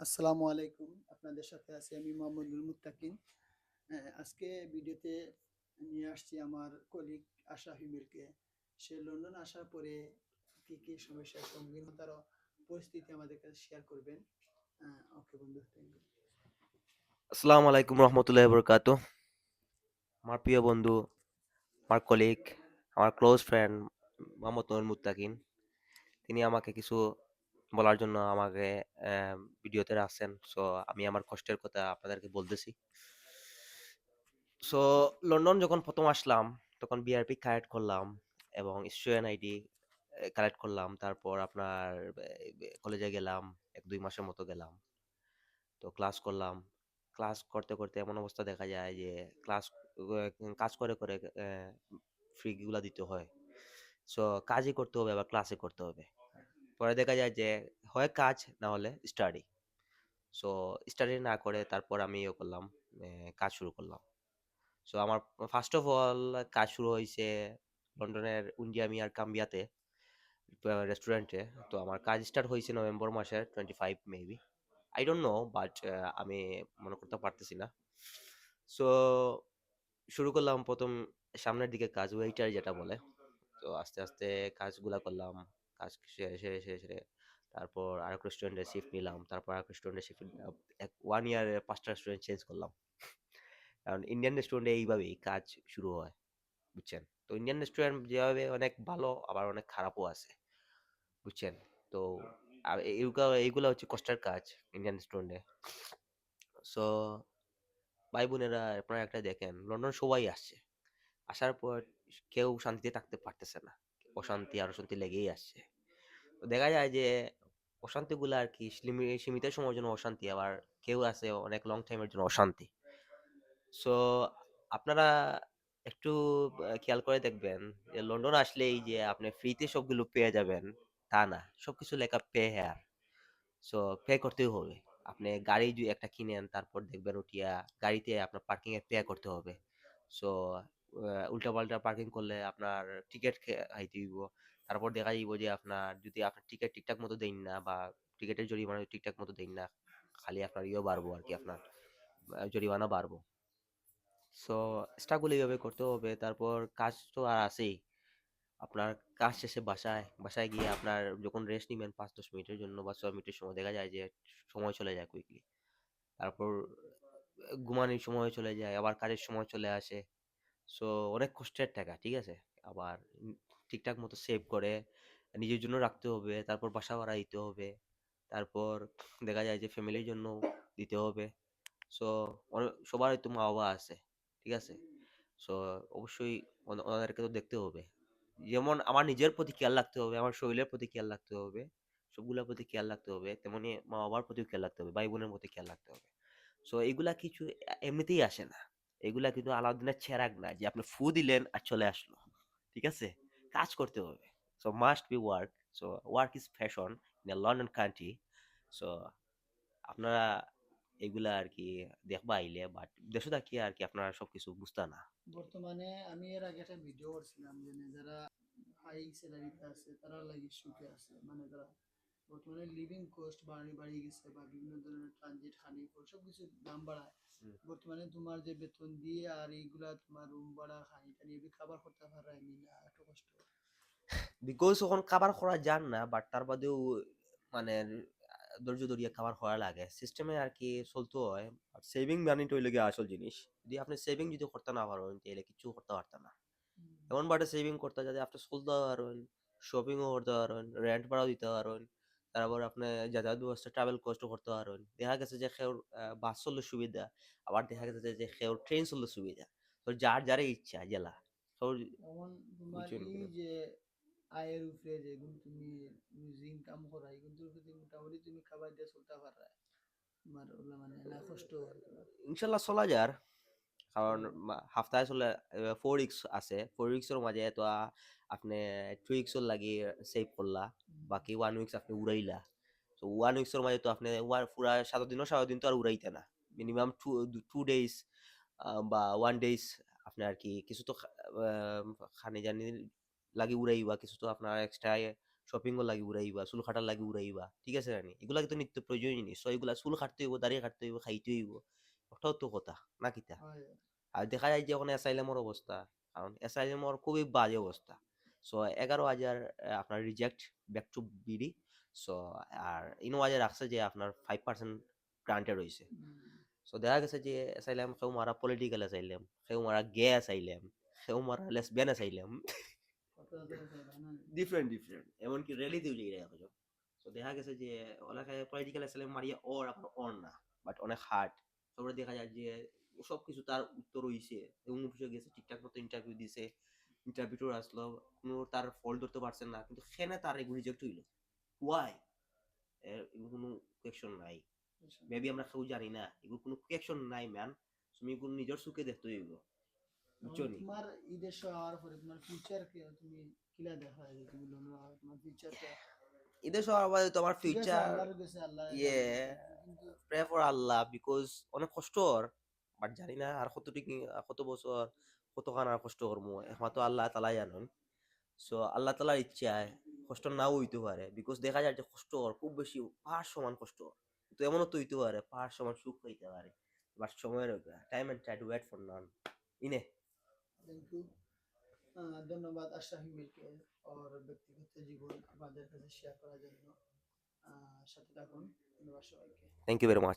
আসসালামু আলাইকুম। আপনাদের সাথে আছি আমি মোহাম্মদ নুর মুত্তাকিন আজকে ভিডিওতে নিয়ে আসছি আমার কলিগ আশা হিমিলকে। সে লন্ডন আসার পরে কি কি সমস্যার সম্মুখীন হন তার পরিস্থিতি আমাদের কাছে শেয়ার করবেন। ওকে বন্ধু থ্যাংক ইউ আসসালামু আলাইকুম রহমতুল্লাহ বরকাত আমার প্রিয় বন্ধু, আমার কলিগ আমার ক্লোজ ফ্রেন্ড মোহাম্মদ নুর মুত্তাকিন। তিনি আমাকে কিছু বলার জন্য আমাকে ভিডিওতে রাখছেন। সো, আমি আমার কষ্টের কথা আপনাদেরকে বলতেছি। সো, লন্ডন যখন প্রথম আসলাম, তখন বিআরপি কালেক্ট করলাম এবং স্টুডেন্ট আইডি কালেক্ট করলাম। তারপর আপনার কলেজে গেলাম, এক, দুই মাসের মতো গেলাম। তো ক্লাস করলাম। ক্লাস করতে করতে এমন অবস্থা দেখা যায় যে ক্লাস কাজ করে করে ফ্রিগুলা দিতে হয়। সো, কাজই করতে হবে আবার ক্লাসে করতে হবে। পরে দেখা যায় যে, হয় কাজ না হলে স্টাডি সো স্টাডি না করে তারপর আমি ইয়ে করলাম কাজ শুরু করলাম। সো আমার ফার্স্ট অফ অল কাজ শুরু হয়েছে লন্ডনের ইন্ডিয়া মিয়ার কাম্বিয়াতে রেস্টুরেন্টে তো আমার কাজ স্টার্ট হয়েছে নভেম্বর মাসের twenty five maybe I don't know but আমি মনে করতে পারতেছি না। সো শুরু করলাম প্রথম সামনের দিকে কাজ ওয়েটার যেটা বলে। তো আস্তে আস্তে কাজগুলা করলাম। কাজ সেরে সেরে সেরে সেরে তারপর আরেক রেস্টুরেন্টে শিফট নিলাম। তারপর আরেক রেস্টুরেন্টে শিফট এক ওয়ান ইয়ারে পাঁচটা রেস্টুরেন্ট চেঞ্জ করলাম। কারণ ইন্ডিয়ান রেস্টুরেন্টে এইভাবেই কাজ শুরু হয়, বুঝছেন? তো ইন্ডিয়ান রেস্টুরেন্ট যেভাবে অনেক ভালো, আবার অনেক খারাপও আছে, বুঝছেন? তো আর এইগুলো এইগুলো হচ্ছে কষ্টের কাজ ইন্ডিয়ান রেস্টুরেন্টে সো ভাই বোনেরা, আপনারা একটা দেখেন লন্ডন সবাই আসছে। আসার পর কেউ শান্তিতে থাকতে পারতেছে না। অশান্তি আর অশান্তি লেগেই আসছে। তো দেখা যায় যে অশান্তিগুলো আর কি সীমিত সময়ের জন্য অশান্তি, আবার কেউ আছে অনেক লং টাইমের জন্য অশান্তি। সো আপনারা একটু খেয়াল করে দেখবেন যে লন্ডন আসলেই যে, আপনি ফ্রিতে সবগুলো পেয়ে যাবেন, তা না। সবকিছু লেখা পে হেয়ার সো পে করতেই হবে। আপনি গাড়ি যদি একটা কিনেন, তারপর দেখবেন উঠিয়া গাড়িতে আপনার পার্কিং এ পে করতে হবে। সো উল্টা পাল্টা পার্কিং করলে আপনার টিকিট খাইতে হইব। তারপর দেখা যাইব যে আপনার যদি আপনার টিকিট ঠিকঠাক মতো দেন না বা টিকিটের জরিমানা ঠিকঠাক মতো দেন না, খালি আপনার ইয়ে বাড়বো আর কি, আপনার জরিমানা বাড়বো। সো স্টাফগুলো এইভাবে করতে হবে। তারপর কাজ তো আর আছেই। আপনার কাজ শেষে বাসায় বাসায় গিয়ে আপনার যখন রেস্ট নিবেন পাঁচ দশ মিনিটের জন্য বা ছয় মিনিটের সময়, দেখা যায় যে সময় চলে যায় কুইকলি তারপর, ঘুমানোর সময় চলে যায়, আবার কাজের সময় চলে আসে। সো অনেক কষ্টের টাকা, ঠিক আছে? আবার ঠিকঠাক মতো সেভ করে, নিজের জন্য রাখতে হবে, তারপর বাসা ভাড়া দিতে হবে, তারপর দেখা যায় যে ফ্যামিলির জন্য দিতে হবে। সো সবারই তো মা বাবা আছে, ঠিক আছে? সো অবশ্যই ওনা- ওনাদেরকে তো দেখতে হবে। যেমন আমার নিজের প্রতি খেয়াল রাখতে হবে, আমার শরীরের প্রতি খেয়াল রাখতে হবে, সবগুলোর প্রতি খেয়াল রাখতে হবে, তেমনি মা বাবার প্রতিও খেয়াল রাখতে হবে ভাই বোনের প্রতি খেয়াল রাখতে হবে। সো এইগুলা কিছু এমনিতেই আসে না। এগুলা কিন্তু আলাউদ্দিনের চেরাগ না, যে আপনি ফু দিলেন আর চলে আসলো, ঠিক আছে? কাজ করতে হবে। So must be work so work is fashion in a London country so আপনারা এগুলা আর কি দেখবা আইলে বাট দেশে থাকি আর কি আপনারা সবকিছু বুঝতা না। বর্তমানে আমি এর আগে একটা ভিডিও করছিলাম যে যারা হাই স্যালারিতে আছে, তারা লাগি সুখে আছে। মানে তারা বর্তমানে লিভিং কস্ট বাড়ি বাড়িয়ে গেছে বা বিভিন্ন ধরনের ট্রানজিট হানি সব কিছু দাম বাড়ায়। বর্তমানে তোমার যে বেতন দিয়ে আর এইগুলা তোমার রুম ভাড়া হানি টানি এগুলো খাবার করতে পারে না একটু কষ্ট। বিকজ ওখন কাবার করা যান না বাট তার বাদেও মানে ধৈর্য ধরিয়া খাবার করা লাগে। সিস্টেমে আর কি চলতে হয় সেভিং মানিটা হইলে গিয়ে আসল জিনিস। যদি আপনি সেভিং যদি করতে না পারেন তাহলে কিছু করতে পারতেন না। এমন বাটে সেভিং করতে যাতে আপনি চলতে পারেন শপিংও করতে পারেন রেন্ট ভাড়াও দিতে পারেন। তারপর আপনি যাতায়াত ব্যবস্থা ট্রাভেল কষ্ট করতে পারেন দেখা গেছে যে সেওর বাস চললে সুবিধা আবার দেখা গেছে যে সেওর ট্রেন চললে সুবিধা। তো যার যার ইচ্ছা জেলা? যে আয়ের উপরে যে তুমি ইনকাম করা তুমি মোটামুটি তুমি খাবার দিয়ে চলতে পারা তোমার মানে না কষ্ট ইনশাল্লাহ চলা যার। কারণ হাফতায় চলে ফোর উইক্স আছে। ফোর উইক্সের মাঝে তো আপনি টু উইক্সর লাগি সেভ করলা। বাকি ওয়ান উইক্স আপনি উড়াইলা। তো ওয়ান উইক্সের মাঝে তো আপনি ওয়ান পুরা সাত দিনও সাত দিন তো আর উড়াইতে না। মিনিমাম টু টু ডেজ বা ওয়ান ডেজ আপনি আর কি কিছু তো খানি জানি লাগি উড়াইবা কিছু তো আপনার এক্সট্রা শপিং লাগি উড়াইবা চুল কাটার লাগি উড়াইবা ঠিক আছে নানি এগুলা কিন্তু নিত্য প্রয়োজনীয় জিনিস এগুলা চুল কাটতে হইব দাড়ি কাটতে হইব খাইতে হইব ওটাও তো কথা না কিতা? আর দেখা যায় যে ওখানে অ্যাসাইলামের অবস্থা কারণ অ্যাসাইলামের খুবই বাজে অবস্থা সো এগারো হাজার আপনার reject back to BD so আর ইনো হাজার রাখছে যে আপনার ফাইভ পার্সেন্ট গ্রান্টেড হয়েছে সো দেখা গেছে যে অ্যাসাইলাম কেউ মারা পলিটিক্যাল অ্যাসাইলাম কেউ মারা গে অ্যাসাইলাম কেউ মারা লেসবিয়ান না? ডিফারেন্ট ডিফারেন্ট এমনকি রেলি দিও যে এটা হলো সো দেখা গেছে যে ওলাকে পলিটিক্যাল অ্যাসাইলাম মারিয়া ওর আপনার ওর না বাট অনেক হার্ড তারপরে দেখা যায় যে সব কিছু তার উত্তর হইছে এবং অফিসে গেছে ঠিকঠাক মতো ইন্টারভিউ দিছে। ইন্টারভিউ আসলো কোনো তার ফল ধরতে পারছেন না কিন্তু সেনে তার এগুলো রিজেক্ট হইল? ওয়াই কোনো কোয়েকশন নাই। মেবি আমরা কেউ জানি না এগুলো কোনো কোয়েকশন নাই ম্যান তুমি এগুলো নিজের চোখে দেখতে হইব। বুঝছ নি? তোমার এই দেশ হওয়ার পরে তোমার ফিউচার কে তুমি কিলা দেখা? যায় তুমি লোন তোমার ফিউচার কে। এদের বাদে তোমার ফিউচার আল্লাহ প্রে ফর আল্লাহ বিকজ অনেক কষ্টর বাট জানি না আর কত টিকি কত বছর কতখান আর কষ্ট করব? একমাত্র আল্লাহ তালাই জানেন। সো আল্লাহ তালার ইচ্ছায় কষ্ট নাও হইতে পারে। বিকজ দেখা যায় যে কষ্ট খুব বেশি পাহাড় সমান কষ্ট তো এমনও তো হইতে পারে পাহাড় সমান সুখ হইতে পারে। বাট সময়ের time and try to wait for নান ইনে। থ্যাংক ইউ ধন্যবাদ আশরাফি মিলকে ওর ব্যক্তিগত জীবন আমাদের কাছে শেয়ার করার জন্য। সাথে থাকুন। ধন্যবাদ সবাইকে। Thank you very much